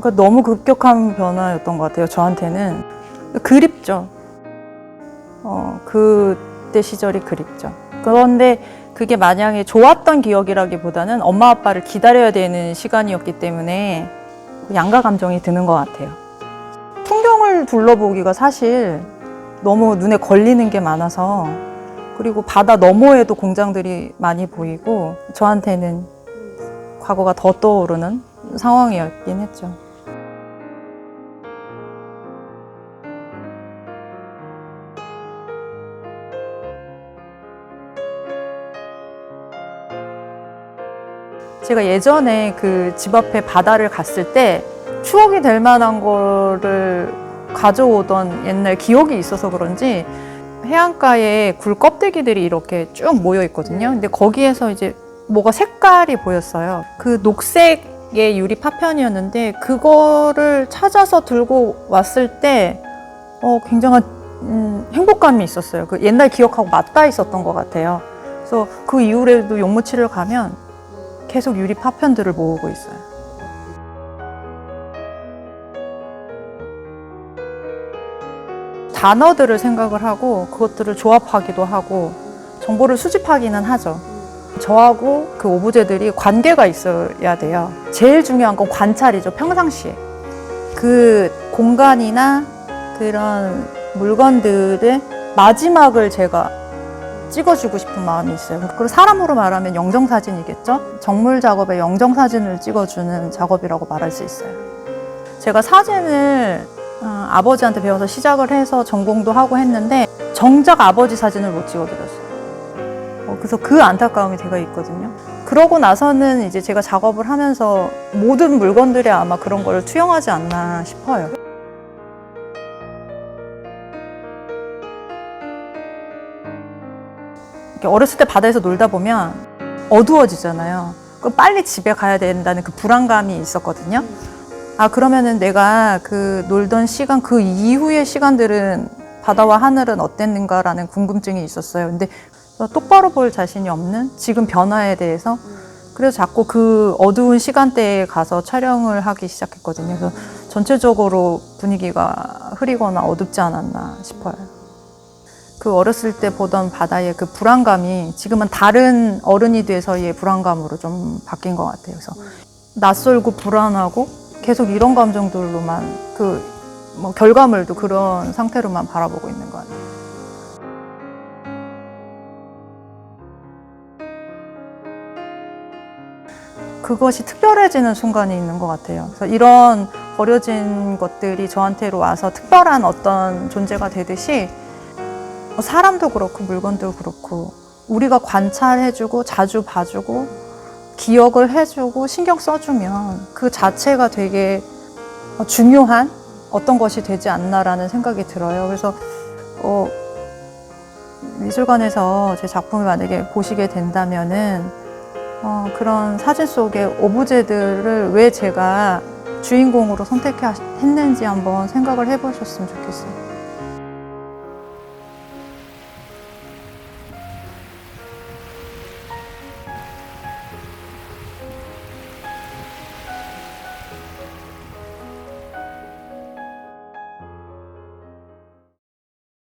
그러니까 너무 급격한 변화였던 것 같아요. 저한테는 그립죠. 어, 그때 시절이 그립죠. 그런데 그게 만약에 좋았던 기억이라기보다는 엄마 아빠를 기다려야 되는 시간이었기 때문에 양가 감정이 드는 것 같아요. 풍경을 둘러보기가 사실 너무 눈에 걸리는 게 많아서 그리고 바다 너머에도 공장들이 많이 보이고 저한테는 과거가 더 떠오르는 상황이었긴 했죠. 제가 예전에 그 집 앞에 바다를 갔을 때 추억이 될 만한 거를 가져오던 옛날 기억이 있어서 그런지 해안가에 굴 껍데기들이 이렇게 쭉 모여 있거든요. 근데 거기에서 이제 뭐가 색깔이 보였어요. 그 녹색의 유리 파편이었는데 그거를 찾아서 들고 왔을 때 어, 굉장한 음, 행복감이 있었어요. 그 옛날 기억하고 맞닿아 있었던 것 같아요. 그래서 그 이후에도 용무치를 가면 계속 유리 파편들을 모으고 있어요. 단어들을 생각을 하고 그것들을 조합하기도 하고 정보를 수집하기는 하죠. 저하고 그 오브제들이 관계가 있어야 돼요. 제일 중요한 건 관찰이죠. 평상시에. 그 공간이나 그런 물건들의 마지막을 제가 찍어주고 싶은 마음이 있어요. 그리고 사람으로 말하면 영정사진이겠죠? 정물 작업에 영정사진을 찍어주는 작업이라고 말할 수 있어요. 제가 사진을 어, 아버지한테 배워서 시작을 해서 전공도 하고 했는데 정작 아버지 사진을 못 찍어드렸어요. 어, 그래서 그 안타까움이 제가 있거든요. 그러고 나서는 이제 제가 작업을 하면서 모든 물건들이 아마 그런 걸 투영하지 않나 싶어요. 어렸을 때 바다에서 놀다 보면 어두워지잖아요. 그럼 빨리 집에 가야 된다는 그 불안감이 있었거든요. 아, 그러면은 내가 그 놀던 시간, 그 이후의 시간들은 바다와 하늘은 어땠는가라는 궁금증이 있었어요. 근데 똑바로 볼 자신이 없는 지금 변화에 대해서 그래서 자꾸 그 어두운 시간대에 가서 촬영을 하기 시작했거든요. 그래서 전체적으로 분위기가 흐리거나 어둡지 않았나 싶어요. 그 어렸을 때 보던 바다의 그 불안감이 지금은 다른 어른이 돼서의 불안감으로 좀 바뀐 것 같아요. 그래서 낯설고 불안하고 계속 이런 감정들로만 그 뭐 결과물도 그런 상태로만 바라보고 있는 것 같아요. 그것이 특별해지는 순간이 있는 것 같아요. 그래서 이런 버려진 것들이 저한테로 와서 특별한 어떤 존재가 되듯이 뭐 사람도 그렇고 물건도 그렇고 우리가 관찰해주고 자주 봐주고 기억을 해주고 신경 써주면 그 자체가 되게 중요한 어떤 것이 되지 않나라는 생각이 들어요. 그래서 어, 미술관에서 제 작품을 만약에 보시게 된다면은 어, 그런 사진 속의 오브제들을 왜 제가 주인공으로 선택했는지 한번 생각을 해보셨으면 좋겠어요.